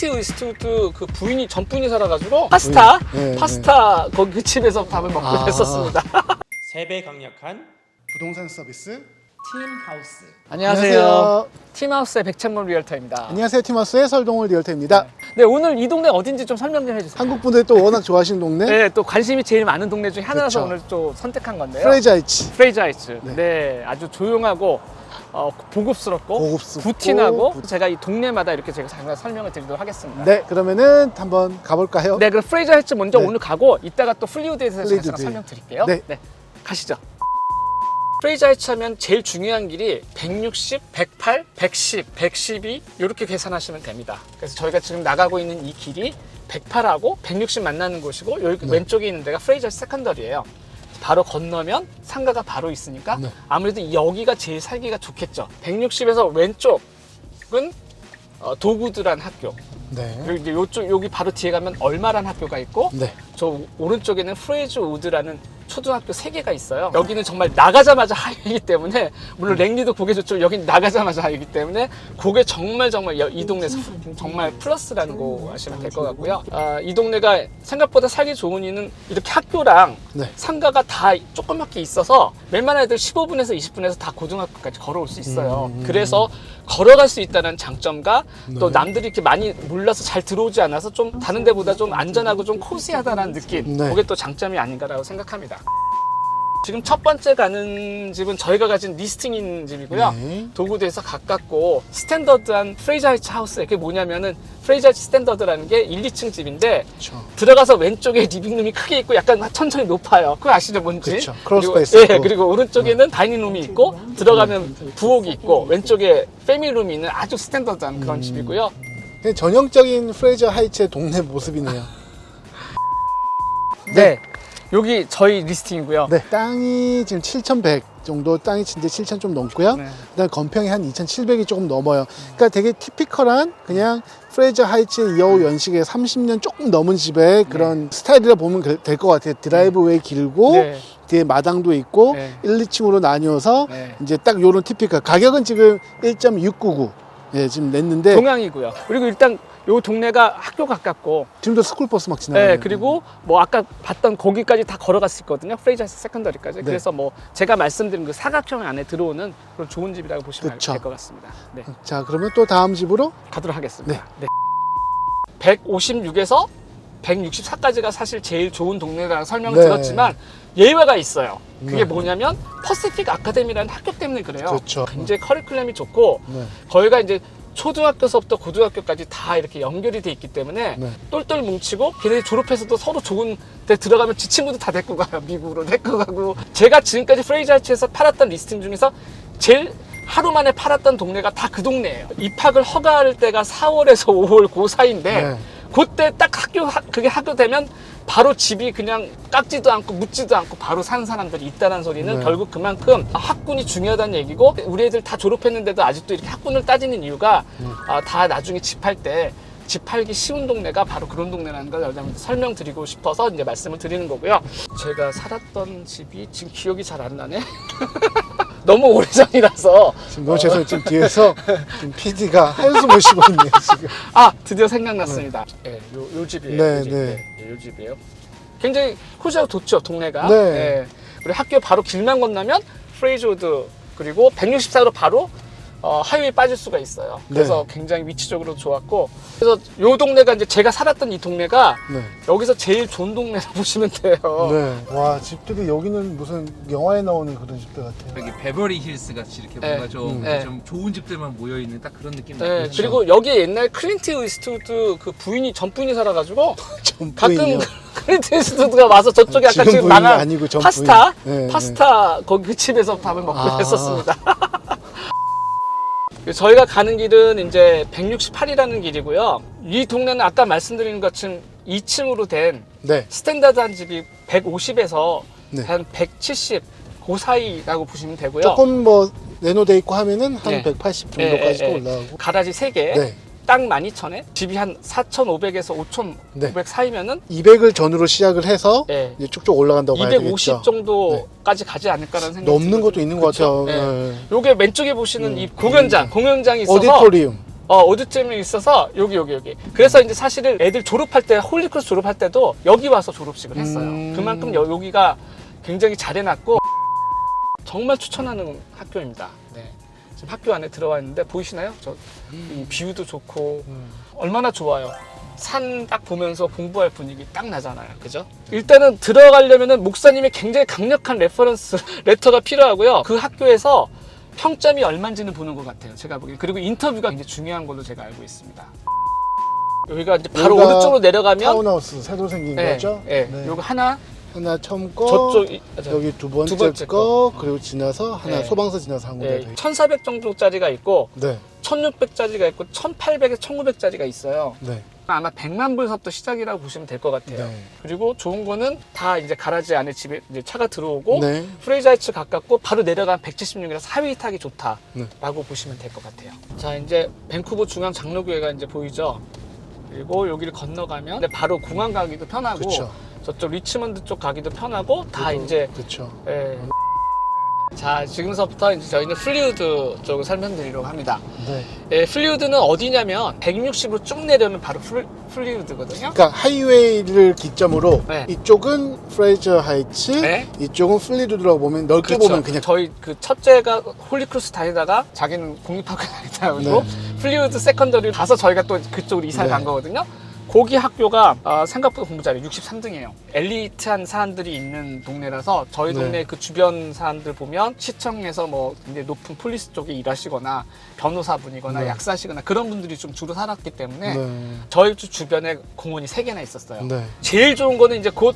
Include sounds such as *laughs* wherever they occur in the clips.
클린트 이스트우드 그 부인이 전 부인이 살아가지고 파스타 네, 파스타 거기 그 집에서 밥을 먹고 아. 했었습니다. *laughs* 세배 강력한 부동산 서비스. 팀하우스. 안녕하세요. 팀하우스의 백찬문 리얼터입니다. 안녕하세요. 티마스의 설동훈 리얼터입니다. 네 오늘 이 동네 어딘지 좀 설명 좀 해주세요. 한국 분들이 또 워낙 좋아하시는 동네. 네, 또 관심이 제일 많은 동네 중에 하나라서 그쵸. 오늘 또 선택한 건데요. 프레이즈 하이츠. 네. 네. 아주 조용하고 어, 보급스럽고 고급스럽고 부티나고 부- 제가 이 동네마다 이렇게 제가 잠깐 설명을 드리도록 하겠습니다. 네, 그러면은 한번 가볼까요? 네, 그럼 프레이즈 하이츠 먼저 네. 오늘 가고 이따가 또 플리우드에 대해서 제가 플리우드. 설명드릴게요. 네. 가시죠. 프레이즈 하이츠 하면 제일 중요한 길이 160, 108, 110, 112 이렇게 계산하시면 됩니다. 그래서 저희가 지금 나가고 있는 이 길이 108하고 160 만나는 곳이고 여기 네. 왼쪽에 있는 데가 하이츠 세컨더리예요. 바로 건너면 상가가 바로 있으니까 네. 아무래도 여기가 제일 살기가 좋겠죠. 160에서 왼쪽은 어, 도구드란 학교. 네. 그리고 이제 요쪽 여기 바로 뒤에 가면 얼마란 학교가 있고 네. 저 오른쪽에는 프레이즈 우드라는 초등학교 세 개가 있어요. 여기는 정말 나가자마자 하이이기 때문에 물론 랭리도 그게 좋죠. 여긴 나가자마자 하이기 때문에 그게 정말 정말 여- 이 동네에서 정말 플러스라는 거 아시면 될 것 같고요. 아, 이 동네가 생각보다 살기 좋은 이유는 이렇게 학교랑 네. 상가가 다 조그맣게 있어서 웬만한 애들 15분에서 20분에서 다 고등학교까지 걸어올 수 있어요. 음. 그래서 걸어갈 수 있다는 장점과 또 네. 남들이 이렇게 많이 몰라서 잘 들어오지 않아서 좀 다른 데보다 좀 안전하고 좀 코시하다는 느낌. 네. 그게 또 장점이 아닌가라고 생각합니다. 지금 첫 번째 가는 집은 저희가 가진 리스팅인 집이고요. 네. 도구도에서 가깝고 스탠더드한 프레이자이츠 하우스 이게 뭐냐면은 프레이자이츠 스탠더드라는 게 1, 2층 집인데 그렇죠. 들어가서 왼쪽에 리빙룸이 크게 있고 약간 천천히 높아요. 그거 아시죠 뭔지? 그쵸. 크로스 그리고- 예. 그리고 오른쪽에는 다이닝룸이 있고 들어가면 부엌이 있고 왼쪽에 패밀룸이 있는 아주 스탠더드한 그런 음. 집이고요. 전형적인 프레이즈 하이츠의 동네 모습이네요. *laughs* 네. 여기 저희 리스팅이고요. 네. 땅이 지금 7,100 정도 땅이 진짜 7,000 좀 넘고요. 네. 그다음 건평이 한 2,700이 조금 넘어요. 그러니까 되게 티피컬한 그냥 프레이저 하이츠 이어우 연식의 30년 조금 넘은 집의 그런 스타일이라 보면 될 것 같아요. 드라이브웨이 길고 네. 뒤에 마당도 있고 네. 1, 2층으로 나뉘어서 네. 이제 딱 요런 티피컬 가격은 지금 1.699 예, 지금 냈는데 동양이고요. 그리고 일단 요 동네가 학교 가깝고 지금도 스쿨버스 막 지나가요. 네, 그리고 뭐 아까 봤던 거기까지 다 있거든요. 프레이저스 세컨더리까지. 네. 그래서 뭐 제가 말씀드린 그 사각형 안에 들어오는 그런 좋은 집이라고 보시면 그쵸. 될것 같습니다. 네. 자, 그러면 또 다음 집으로 가도록 하겠습니다. 네. 156에서 164까지가 사실 제일 좋은 동네라는 설명을 네. 들었지만 예외가 있어요. 그게 네. 뭐냐면 퍼시픽 아카데미라는 학교 때문에 그래요. 그렇죠. 굉장히 커리큘럼이 좋고 네. 거기가 이제 초등학교서부터 고등학교까지 다 이렇게 연결이 돼 있기 때문에 네. 똘똘 뭉치고 걔네들이 졸업해서도 서로 좋은 데 들어가면 지 친구도 다 데리고 가요 *laughs* 미국으로 데리고 가고 제가 지금까지 프레이자이츠에서 팔았던 리스팅 중에서 제일 하루 만에 팔았던 동네가 다 그 동네예요 입학을 허가할 때가 4월에서 5월 그 사이인데 네. 그때 딱 학교 하- 그게 학교 되면 바로 집이 그냥 깎지도 않고 묻지도 않고 바로 사는 사람들이 있다는 소리는 네. 결국 그만큼 학군이 중요하다는 얘기고 우리 애들 다 졸업했는데도 아직도 이렇게 학군을 따지는 이유가 음. 아, 다 나중에 집팔때집 팔기 쉬운 동네가 바로 그런 동네라는 걸 여러분들 설명드리고 싶어서 이제 말씀을 드리는 거고요. 제가 살았던 집이 지금 기억이 잘 안 나네. *laughs* 너무 오래전이라서 지금 너무 죄송해요. 지금 뒤에서 지금 PD가 한숨을 쉬고 있네요, 지금. 아 드디어 생각났습니다. 네, 요, 요 집이에요. 네, 요 집. 네. 네, 요 집이에요. 굉장히 코시하고 좋죠 동네가. 네. 그리고 학교 바로 길만 건너면 프레이즈우드 그리고 164로 바로 어, 하이웨이 빠질 수가 있어요. 그래서 네. 굉장히 위치적으로 좋았고 그래서 요 동네가 이제 제가 살았던 이 동네가 네. 여기서 제일 좋은 동네라고 *laughs* 보시면 돼요. 네. 와, 집들이 여기는 무슨 영화에 나오는 그런 집들 같아요. 여기 베버리 힐스 같이 이렇게 네. 뭔가 좀, 음. 네. 좀 좋은 집들만 모여 있는 딱 그런 느낌 네, 나거든요. 그리고 여기에 옛날 클린트 이스트우드 그 부인이 전 부인이 살아가지고 *laughs* 전 가끔. 클린트 이스트우드가 와서 저쪽에 아까 지금 지금 나간 아니고 파스타 부인. 네, 파스타 거기 그 집에서 밥을 먹고 아. 했었습니다. *laughs* 저희가 가는 길은 이제 168이라는 길이고요. 이 동네는 아까 말씀드린 것처럼 2층으로 된 네. 스탠다드한 집이 150에서 네. 한 170, 그 사이라고 보시면 되고요. 조금 뭐 레노돼 있고 하면은 한 네. 180 예, 정도까지도 예, 예. 올라가고. 가라지 3개, 네. 땅 12,000에 집이 한 4,500에서 5,500 네. 사이면은 200을 전으로 시작을 해서 예. 이제 쭉쭉 올라간다고 봐야 250 되겠죠. 정도까지 가지 않을까라는 생각이 넘는. 것도 있는 것 그쵸? 같아요. 예. 네. 요게 왼쪽에 보시는 음. 이 공연장, 공연장이 있어서 오디토리움. 어, 오드쯤이 있어서 여기 여기 여기. 그래서 이제 사실은 애들 졸업할 때 홀리크로스 졸업할 때도 여기 와서 졸업식을 했어요. 음. 그만큼 여, 여기가 굉장히 잘 해놨고 정말 추천하는 학교입니다. 네. 지금 학교 안에 들어와 있는데 보이시나요? 저 이 뷰도 좋고 얼마나 좋아요. 산 딱 보면서 공부할 분위기 딱 나잖아요. 그죠? 일단은 들어가려면은 목사님의 굉장히 강력한 레퍼런스 *laughs* 레터가 필요하고요. 그 학교에서 평점이 얼마인지는 보는 것 같아요. 제가 보기엔. 그리고 인터뷰가 굉장히 중요한 걸로 제가 알고 있습니다. 여기가 이제 바로 여기가 오른쪽으로 내려가면 타운하우스 새로 생긴 네, 거죠? 네. 네. 요거 하나 하나 처음 거, 저쪽 이- 저- 여기 두 번째, 두 번째 거, 그리고 지나서 하나 네. 소방서 지나서 한 군데 예, 더 있고. 1,400 정도짜리가 있고 네, 1,600짜리가 있고 1,800에서 1,900짜리가 있어요. 네, 아마 100만 불서부터 시작이라고 보시면 될 것 같아요. 네. 그리고 좋은 거는 다 이제 가라지 안에 집에 이제 차가 들어오고 네. 프레이자이츠 가깝고 바로 내려가면 176이라서 하위 타기 좋다라고 네. 보시면 될 것 같아요. 자 이제 밴쿠버 중앙 장로교회가 이제 보이죠. 그리고 여기를 건너가면 근데 바로 공항 가기도 편하고 그쵸. 저쪽 리치먼드 쪽 가기도 편하고 다 이제 그렇죠. 예. 자 지금서부터 이제 저희는 플리우드 쪽을 설명드리려고 합니다. 네. 예, 플리우드는 어디냐면 160으로 쭉 내려면 바로 플, 플리우드거든요. 그러니까 하이웨이를 기점으로 네. 이쪽은 프레이저 하이츠, 네. 이쪽은 플리드라고 보면 넓게 그렇죠. 보면 그냥 저희 그 첫째가 홀리크루스 다니다가 자기는 국립학교 다니다 그리고 플리우드 세컨더리 가서 저희가 또 그쪽으로 이사를 네. 간 거거든요. 거기 학교가 어, 생각보다 공부 잘해요. 63등이에요. 엘리트한 사람들이 있는 동네라서 저희 네. 동네 그 주변 사람들 보면 시청에서 뭐 굉장히 높은 폴리스 쪽에 일하시거나 변호사분이거나 네. 약사시거나 그런 분들이 좀 주로 살았기 때문에 네. 저희 집 주변에 공원이 세 개나 있었어요. 네. 제일 좋은 거는 이제 곧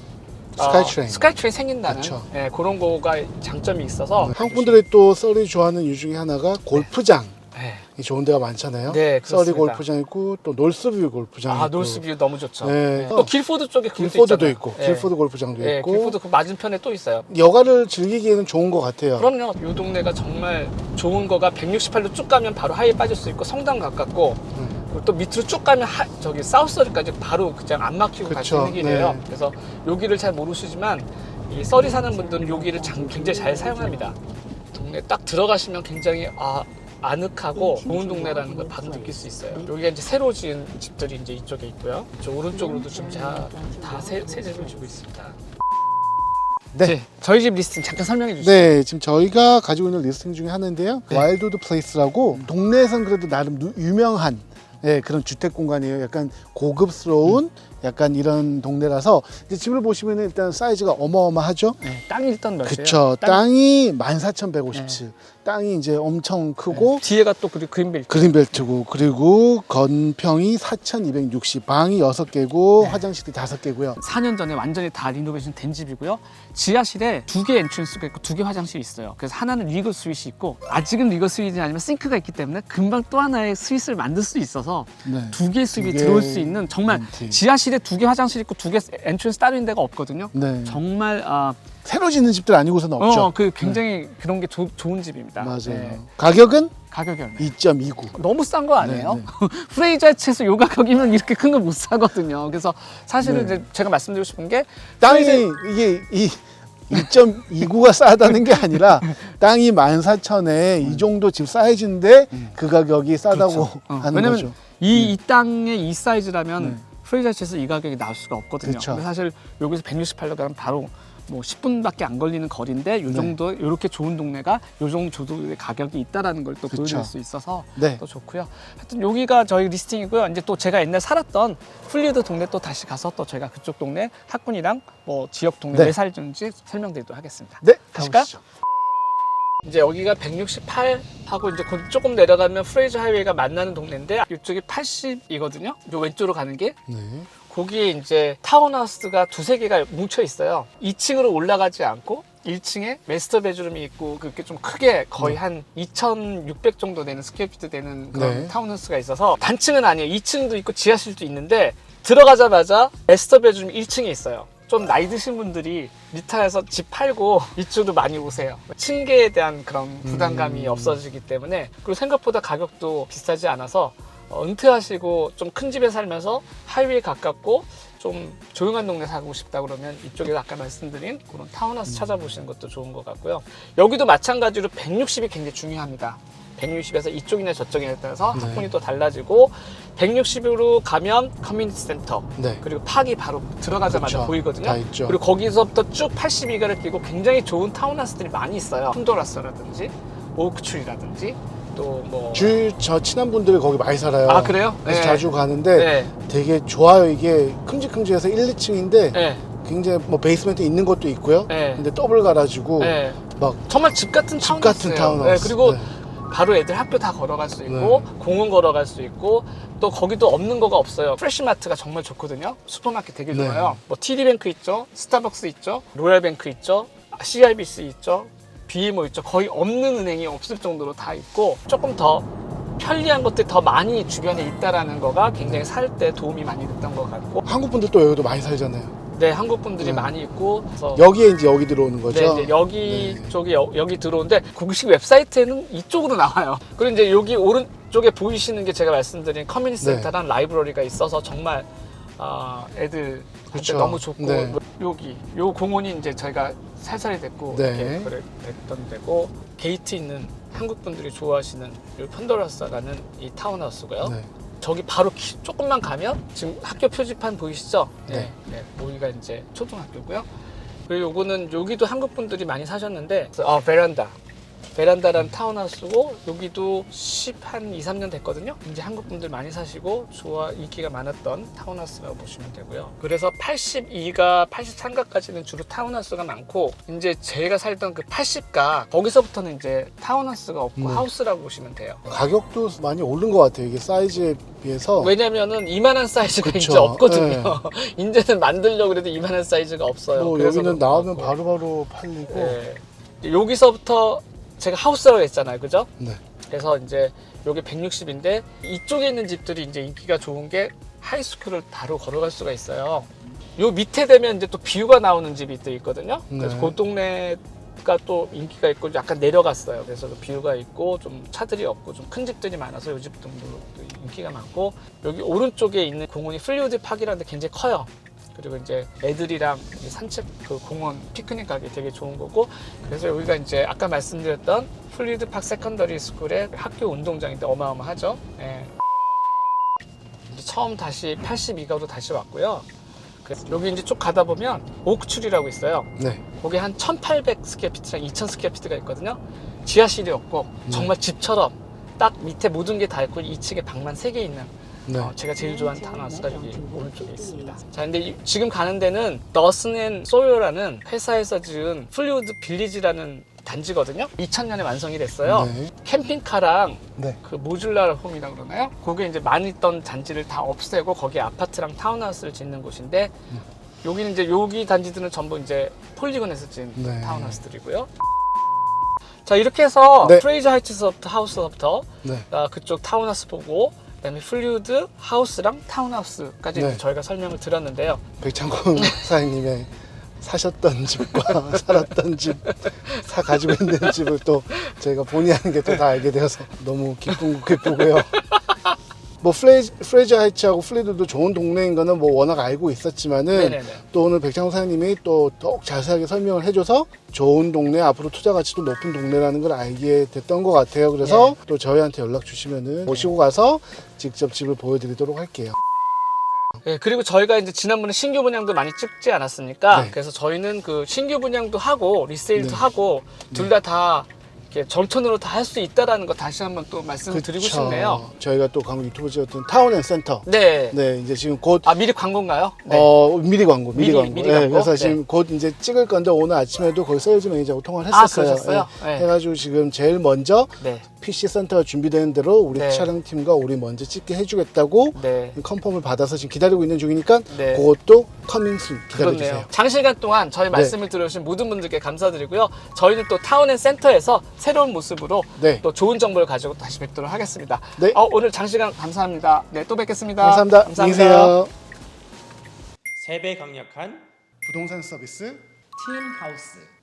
어, 스카이트레인. 스카이트레인 생긴다는 그쵸. 예, 그런 거가 장점이 있어서 한국 분들이 또 썰이 좋아하는 이유 중에 하나가 골프장. 예. 이 좋은 데가 많잖아요. 네, 그렇습니다. 골프장 있고 또 놀스뷰 골프장 아 있고 놀스뷰 너무 좋죠. 네. 예. 또 길포드 쪽에 길포드도. 있고 예. 길포드 골프장도 예, 있고 길포드 그 맞은편에 또 있어요. 여가를 즐기기에는 좋은 것 같아요. 그럼요. 이 동네가 정말 좋은 거가 168로 쭉 가면 바로 하이에 빠질 수 있고 성당 가깝고 음. 그리고 또 밑으로 쭉 가면 하, 저기 사우스리까지 바로 그냥 안 막히고 갈 수 그쵸. 있는 길이에요. 네. 그래서 여기를 잘 모르시지만 이 썰이 사는 분들은 여기를 장- 굉장히 잘 사용합니다. 동네 딱 들어가시면 굉장히 아 아늑하고 좋은 동네라는 걸 바로 느낄 수 있어요. 여기가 이제 새로 지은 집들이 이제 이쪽에 있고요. 이쪽 오른쪽으로도 지금 다새 집을 지고 있습니다. 네. 저희 집 리스팅 잠깐 설명해 주시죠. 네, 지금 저희가 가지고 있는 리스팅 중에 하나인데요. 네. 와일드우드 플레이스라고 동네에선 그래도 나름 누- 유명한 예, 그런 주택 공간이에요. 약간 고급스러운 약간 이런 동네라서 이제 집을 보시면 일단 사이즈가 어마어마하죠. 네, 땅이 일단 몇이에요? 그쵸. 땅- 땅이 14,157. 땅이 이제 엄청 크고 뒤에가 또 그리고 그린벨트. 그린벨트고 그리고 건평이 4,260. 방이 6개고 화장실이 5개고요. 4년 전에 완전히 다 리노베이션 된 집이고요. 지하실에 두 개 엔트런스가 있고 두 개 화장실이 있어요. 그래서 하나는 리거 스윗이 있고 아직은 리거 스윗이 아니면 싱크가 있기 때문에 금방 또 하나의 스윗을 만들 수 있어서 네. 두개 스윗이 개 들어올 수 있는 정말 엔트리. 지하실에 두 개 화장실 있고 두 개 엔트런스 따로 있는 데가 없거든요. 네. 정말 아, 새로 짓는 집들 아니고서는 없죠. 어, 그 굉장히 그런 게 조- 좋은 집입니다. 맞아요. 네. 가격은 가격이 얼마예요? 2.29. 너무 싼 거 아니에요? 네, 프레이저츠에서 요 가격이면 이렇게 큰 거 못 사거든요. 그래서 사실은 네. 이제 제가 말씀드리고 싶은 게 땅이 이게 이 2.29가 싸다는 게 아니라 *laughs* 땅이 14,000에 이 정도 집 사이즈인데 그 가격이 싸다고 음. 그렇죠. 어, 하는 왜냐면 거죠. 이, 이 땅의 이 사이즈라면 네. 프레이저츠에서 이 가격이 나올 수가 없거든요. 그쵸. 근데 사실 여기서 168로 가면 바로 뭐 10분밖에 안 걸리는 거리인데 요 네. 정도 이렇게 좋은 동네가 요 정도 정도의 가격이 있다라는 걸 또 그쵸. 보여줄 수 있어서 네. 또 좋고요. 하여튼 여기가 저희 리스팅이고요. 이제 또 제가 옛날 살았던 플리드 동네 또 다시 가서 또 제가 그쪽 동네 학군이랑 뭐 지역 동네 네. 왜 살는지 설명드리도록 하겠습니다. 네, 가실까요? 가보시죠. 이제 여기가 168 하고 이제 곧 조금 내려가면 프레이저 하이웨이가 만나는 동네인데 이쪽이 80이거든요. 요 왼쪽으로 가는 게 네. 거기에 이제 타운하우스가 두세 개가 뭉쳐 있어요. 2층으로 올라가지 않고 1층에 메스터 베드룸이 있고 그렇게 좀 크게 거의 한 2,600 정도 되는 스퀘어피트 되는 그런 네. 타운하우스가 있어서 단층은 아니에요. 2층도 있고 지하실도 있는데 들어가자마자 메스터 베드룸 1층에 있어요. 좀 나이 드신 분들이 리타에서 집 팔고 이쪽으로 많이 오세요. 층계에 대한 그런 부담감이 음. 없어지기 때문에 그리고 생각보다 가격도 비싸지 않아서 어, 은퇴하시고 좀 큰 집에 살면서 하이웨이 가깝고 좀 조용한 동네 살고 싶다 그러면 이쪽에서 아까 말씀드린 그런 타운하우스 찾아보시는 것도 좋은 것 같고요. 여기도 마찬가지로 160이 굉장히 중요합니다. 160에서 이쪽이나 저쪽이냐에 따라서 네. 학군이 또 달라지고 160으로 가면 커뮤니티 센터 네. 그리고 파기 바로 들어가자마자 그쵸. 보이거든요. 다 있죠. 그리고 거기서부터 쭉 82가를 끼고 굉장히 좋은 타운하우스들이 많이 있어요. 콘도라스라든지 오크출이라든지 또뭐 주저 친한 분들이 거기 많이 살아요. 아, 그래요? 그래서 네. 자주 가는데 네. 되게 좋아요. 이게 큼직큼직해서 1, 2층인데 네. 굉장히 뭐 베이스멘트 있는 것도 있고요. 네. 근데 더블 가가지고 네. 막 정말 집 같은 집 타운하우스예요. 같은 타운하우스. 네, 그리고 네. 바로 애들 학교 다 걸어갈 수 있고 공원 걸어갈 수 있고 또 거기도 없는 거가 없어요. 프레시마트가 정말 좋거든요. 슈퍼마켓 되게 네. 좋아요. 뭐 TD뱅크 있죠, 스타벅스 있죠, 로얄뱅크 있죠, CIBC 있죠, BMO 있죠. 거의 없는 은행이 없을 정도로 다 있고 조금 더 편리한 것들이 더 많이 주변에 있다라는 거가 굉장히 살 때 도움이 많이 됐던 것 같고 한국 분들도 여기도 많이 살잖아요. 네 한국 분들이 네. 많이 있고 그래서 여기에 이제 여기 들어오는 거죠. 네, 이제 여기 네. 쪽이 여, 여기 들어오는데 공식 웹사이트에는 이쪽으로 나와요. *laughs* 그리고 이제 여기 오른쪽에 보이시는 게 제가 말씀드린 커뮤니티 네. 센터랑 라이브러리가 있어서 정말 아, 애들 한테 그쵸. 너무 좋고 네. 뭐 여기 요 공원이 이제 저희가 살살이 됐고 네. 이렇게 그랬던 데고 게이트 있는 한국 분들이 좋아하시는 요 펀더라스라는 이 타운하우스고요. 네. 저기 바로 키- 조금만 가면 지금 학교 표지판 보이시죠? 네. 네. 여기가 이제 초등학교고요. 그리고 요거는 여기도 한국 분들이 많이 사셨는데 아 베란다. 베란다라는 타운하우스고 여기도 10, 한 2, 3년 됐거든요. 이제 한국 분들 많이 사시고 좋아 인기가 많았던 타운하우스라고 보시면 되고요. 그래서 82가 83가까지는 주로 타운하우스가 많고 이제 제가 살던 그 80가 거기서부터는 이제 타운하우스가 없고 네. 하우스라고 보시면 돼요. 가격도 많이 오른 것 같아요. 이게 사이즈에 비해서. 왜냐면은 이만한 사이즈가 어. 그쵸. 이제 없거든요. *laughs* 이제는 만들려고 그래도 이만한 사이즈가 없어요. 뭐 여기는 나오면. 바로바로 팔리고. 네. 여기서부터 제가 하우스라고 했잖아요. 그죠? 네. 그래서 이제 여기 160인데 이쪽에 있는 집들이 이제 인기가 좋은 게 하이스쿨을 바로 걸어갈 수가 있어요. 요 밑에 되면 이제 또 뷰가 나오는 집이 또 있거든요. 그래서 네. 그 동네가 또 인기가 있고 약간 내려갔어요. 그래서 그 뷰가 있고 좀 차들이 없고 좀 큰 집들이 많아서 요 집도 인기가 많고 여기 오른쪽에 있는 공원이 플리우드 파크라는 데 굉장히 커요. 그리고 이제 애들이랑 이 산책 그 공원 피크닉 가기 되게 좋은 거고 그래서 여기가 이제 아까 말씀드렸던 플리우드 파크 세컨더리 스쿨의 학교 운동장인데 어마어마하죠. 예. 처음 다시 82가로 다시 왔고요. 그래서 여기 이제 쭉 가다 보면 오크출이라고 있어요. 네. 거기 한 1800 스퀘어피트랑 2000 스퀘어피트가 있거든요. 지하실이 없고 정말 집처럼 딱 밑에 모든 게 다 있고 2층에 방만 3개 있는 네. 어, 제가 제일 좋아하는 타운하우스가 여기 오른쪽에 있습니다. 자, 근데 이- 지금 가는 데는 너슨앤 소요라는 회사에서 지은 플리우드 빌리지라는 단지거든요. 2000년에 완성이 됐어요. 네. 캠핑카랑 네. 그 모듈라 홈이라 그러나요? 거기에 이제 많이 있던 단지를 다 없애고 거기에 아파트랑 타운하우스를 짓는 곳인데 여기는 이제 여기 단지들은 전부 이제 폴리곤에서 지은 네. 타운하우스들이고요. 자 이렇게 해서 네. 프레이저 하이츠서부터 하우스서부터 네. 아, 그쪽 타운하우스 보고 그다음에 플리우드 하우스랑 타운하우스까지 네. 저희가 설명을 드렸는데요. 백창권 *laughs* 사장님의 사셨던 집과 *laughs* 살았던 집, 사 가지고 있는 집을 또 제가 본의 아니게 또 다 알게 되어서 너무 기쁜 기쁘고요. 뭐 프레이, 프레이저 하이츠하고 플리드도 좋은 동네인 거는 뭐 워낙 알고 있었지만은 네네네. 또 오늘 백창호 사장님이 또 더욱 자세하게 설명을 해줘서 좋은 동네 앞으로 투자 가치도 높은 동네라는 걸 알게 됐던 것 같아요. 그래서 네. 또 저희한테 연락 주시면은 모시고 가서 직접 집을 보여드리도록 할게요. 네, 그리고 저희가 이제 지난번에 신규 분양도 많이 찍지 않았습니까? 네. 그래서 저희는 그 신규 분양도 하고 리세일도 네. 하고 둘 다 다 정천으로 다 할 수 있다라는 거 다시 한번 또 말씀을 드리고 그쵸. 싶네요. 저희가 또 광고 유튜브 찍었던 타운앤센터. 네. 네, 이제 지금 곧 아 미리 광고인가요? 네. 어, 미리 광고, 미리, 미리- 광고. 미리 네, 광고? 그래서 네. 지금 곧 이제 찍을 건데 오늘 아침에도 거기 세일즈 매니저하고 통화를 아, 했었어요. 그러셨어요? 네. 해가지고 지금 제일 먼저 네. PC 센터가 준비되는 대로 우리 네. 촬영팀과 우리 먼저 찍게 해주겠다고 네. 컨펌을 받아서 지금 기다리고 있는 중이니까 네. 그것도 커밍순 기다려주세요. 그렇네요. 장시간 동안 저희 네. 말씀을 들으신 모든 분들께 감사드리고요. 저희는 또 타운앤 센터에서 새로운 모습으로 네. 또 좋은 정보를 가지고 다시 뵙도록 하겠습니다. 네. 어, 오늘 장시간 감사합니다. 네, 또 뵙겠습니다. 감사합니다. 안녕히 계세요. 세배 강력한 부동산 서비스 팀 하우스.